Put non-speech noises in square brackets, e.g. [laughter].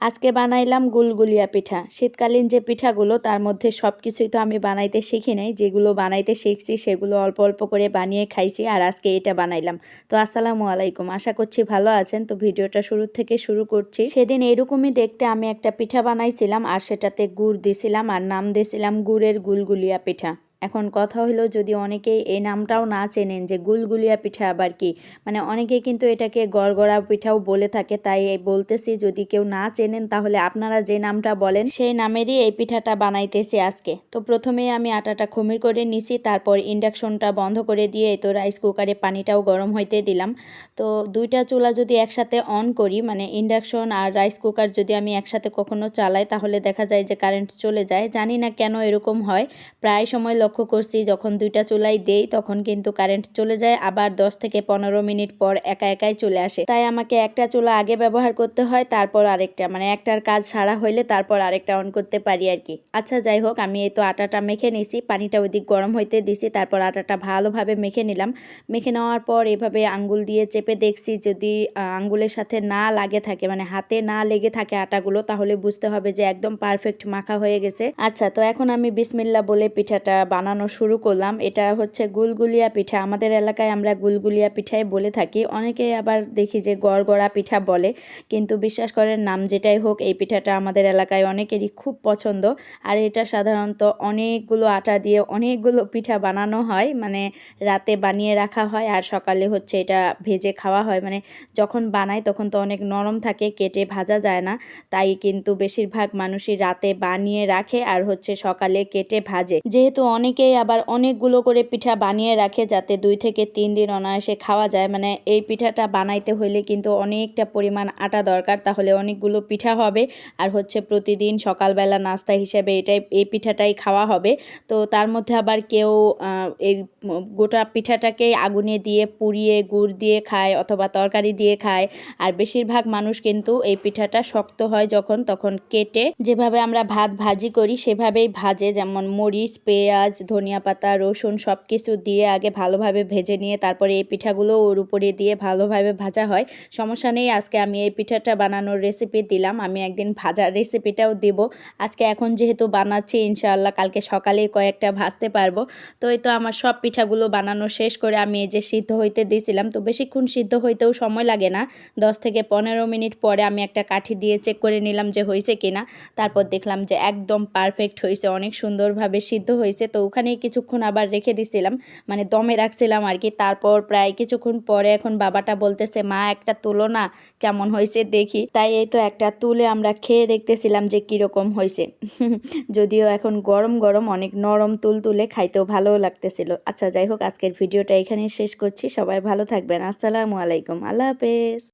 আজকে বানাইলাম গুলগুলিয়া পিঠা। শীতকালীন যে পিঠাগুলো, তার মধ্যে সব কিছুই তো আমি বানাইতে শিখি নাই। যেগুলো বানাইতে শিখছি, সেগুলো অল্প অল্প করে বানিয়ে খাইছি আর আজকে এটা বানাইলাম। তো আসসালামু আলাইকুম। আশা করছি ভালো আছেন। তো ভিডিওটা শুরু থেকে শুরু করছি। সেদিন এরকমই দেখতে আমি একটা পিঠা বানাইছিলাম আর সেটাতে গুড় দিছিলাম আর নাম দিয়েছিলাম গুড়ের গুলগুলিয়া পিঠা। এখন কথা হলো যদি অনেকেই এই নামটাও না চেনেন যে গুলগুলিয়া পিঠা আবার কি মানে অনেকে কিন্তু এটাকে গড়গড়া পিঠাও বলে থাকে, তাই বলতেছি যদি কেউ না চেনেন তাহলে আপনারা যে নামটা বলেন সেই নামেরই এই পিঠাটা বানাইতেছি আজকে। তো প্রথমে আমি আটাটা খমির করে নিছি, তারপর ইন্ডাকশনটা বন্ধ করে দিয়ে তো রাইস কুকারে পানিটাও গরম হইতে দিলাম। তো দুইটা চুলা যদি একসাথে অন করি মানে ইন্ডাকশন আর রাইস কুকার যদি আমি একসাথে কখনো চালাই, তাহলে দেখা যায় যে কারেন্ট চলে যায়। জানি না কেন এরকম হয়, প্রায় সময় লক্ষ্য করছি, যখন দুইটা চুলাই দেই, তখন কিন্তু কারেন্ট চলে যায়, আবার দশ থেকে পনেরো মিনিট পর একা একাই চলে আসে। তাই আমাকে একটা চুলা আগে ব্যবহার করতে হয়, তারপর আরেকটা মানে একটার কাজ সারা হইলে তারপর আরেকটা অন করতে পারি আর কি। আচ্ছা যাই হোক, আমি এই তো আটাটা মেখে নিছি, পানিটা ওইদিক গরম হইতে দিছি, তারপর আটাটা ভালোভাবে মেখে নিলাম। মেখে নেওয়ার পর এভাবে আঙ্গুল দিয়ে চেপে দেখছি, যদি আঙ্গুলের সাথে না লাগে থাকে মানে হাতে না লেগে থাকে আটাগুলো, তাহলে বুঝতে হবে যে একদম পারফেক্ট মাখা হয়ে গেছে। আচ্ছা তো এখন আমি বিসমিল্লা বলে পিঠাটা বানানো শুরু করলাম। এটা হচ্ছে গুলগুলিয়া পিঠা। আমাদের এলাকায় আমরা গুলগুলিয়া পিঠাই বলে থাকি। অনেকে আবার দেখি যে গড়গড়া পিঠা বলে। কিন্তু বিশ্বাস করেন, নাম যেটাই হোক, এই পিঠাটা আমাদের এলাকায় অনেকেরই খুব পছন্দ। আর এটা সাধারণত অনেকগুলো আটা দিয়ে অনেকগুলো পিঠা বানানো হয়। মানে রাতে বানিয়ে রাখা হয় আর সকালে হচ্ছে এটা ভেজে খাওয়া হয়। মানে যখন বানায় তখন তো অনেক নরম থাকে, কেটে ভাজা যায় না। তাই কিন্তু বেশিরভাগ মানুষই রাতে বানিয়ে রাখে আর হচ্ছে সকালে কেটে ভাজে। যেহেতু অনেকেই আবার অনেকগুলো করে পিঠা বানিয়ে রাখে যাতে দুই থেকে তিন দিন অনায়াসে খাওয়া যায়। মানে এই পিঠাটা বানাইতে হলে কিন্তু অনেকটা পরিমাণ আটা দরকার। তাহলে অনেকগুলো পিঠা হবে। আর হচ্ছে প্রতিদিন সকালবেলা নাস্তা হিসেবে এটাই, এই পিঠাটাই খাওয়া হবে। তো তার মধ্যে আবার কেউ এই গোটা পিঠাটাকে আগুনে দিয়ে পুড়িয়ে, গুড় দিয়ে খায় অথবা তরকারি দিয়ে খায়। আর বেশিরভাগ মানুষ কিন্তু এই পিঠাটা শক্ত হয় যখন, তখন কেটে যেভাবে আমরা ভাত ভাজি করি, সেভাবেই ভাজে। যেমন মরিচ, পেঁয়াজ ধনিয়া পাতা, রসুন সব কিছু দিয়ে আগে ভালোভাবে ভেজে নিয়ে তারপরে এই পিঠাগুলো ওর উপরে দিয়ে ভালোভাবে ভাজা হয়। সমস্যা নেই, আজকে আমি এই পিঠাটা বানানোর রেসিপি দিলাম। আমি একদিন ভাজার রেসিপিটাও দিব। আজকে এখন যেহেতু বানাচ্ছি, ইনশাআল্লাহ কালকে সকালে কয়েকটা ভাজতে পারব। তো এই তো আমার সব পিঠাগুলো বানানো শেষ করে আমি এই যে সিদ্ধ হইতে দিয়েছিলাম তো বেশিক্ষণ সিদ্ধ হইতেও সময় লাগে না। দশ থেকে পনেরো মিনিট পরে আমি একটা কাঠি দিয়ে চেক করে নিলাম যে হয়েছে কিনা। তারপর দেখলাম যে একদম পারফেক্ট হয়েছে অনেক সুন্দরভাবে সিদ্ধ হয়েছে তো ওখানে কিছুক্ষণ আবার রেখে দিছিলাম মানে দমে রাখছিলাম আর কি। তারপর প্রায় কিছুক্ষণ পরে এখন বাবাটা বলতেছে, মা, একটা তুলো না, কেমন হয়েছে দেখি। তাই এই তো একটা তুলে আমরা খেয়ে দেখতেছিলাম যে কীরকম হয়েছে। [laughs] যদিও এখন গরম গরম, অনেক নরম তুল তুলে খাইতেও ভালোও লাগতেছিল। আচ্ছা যাই হোক, আজকের ভিডিওটা এখানে শেষ করছি। সবাই ভালো থাকবেন। আসসালামু আলাইকুম। আল্লাহ হাফেজ।